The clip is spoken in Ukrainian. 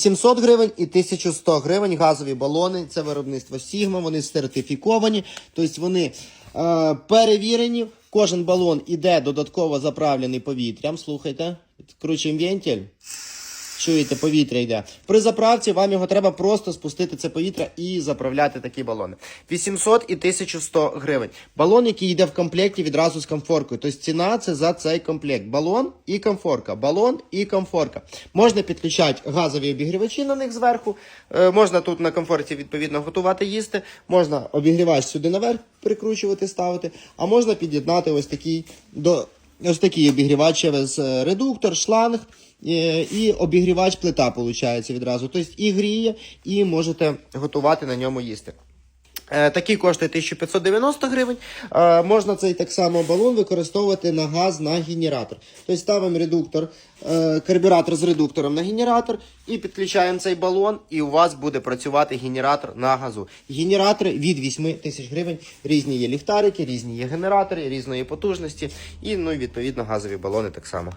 700 гривень і 1100 гривень газові балони. Це виробництво Sigma, вони сертифіковані, тобто вони е, перевірені. Кожен балон іде додатково заправлений повітрям. Слухайте, кручим вентиль. Чуєте, повітря йде. При заправці вам його треба просто спустити це повітря і заправляти такі балони. 800 і 1100 гривень. Балон, який йде в комплекті відразу з комфоркою. Тобто ціна це за цей комплект. Балон і комфорка. Балон і комфорка. Можна підключати газові обігрівачі на них зверху. Е, можна тут на комфорті відповідно готувати їсти. Можна обігрівач сюди наверх прикручувати, ставити. А можна під'єднати ось такий до ось такий обігрівач через редуктор, шланг. Е, І обігрівач плита виходить відразу. Тобто і гріє, і можете готувати на ньому їсти. Е, Такий коштує 1590 гривень. Е, Можна цей так само балон використовувати на газ на генератор. Тобто ставимо редуктор, е, карбюратор з редуктором на генератор і підключаємо цей балон, і у вас буде працювати генератор на газу. Генератори від 8 тисяч гривень. Різні є ліхтарики, різні є генератори, різної потужності, і ну відповідно газові балони так само.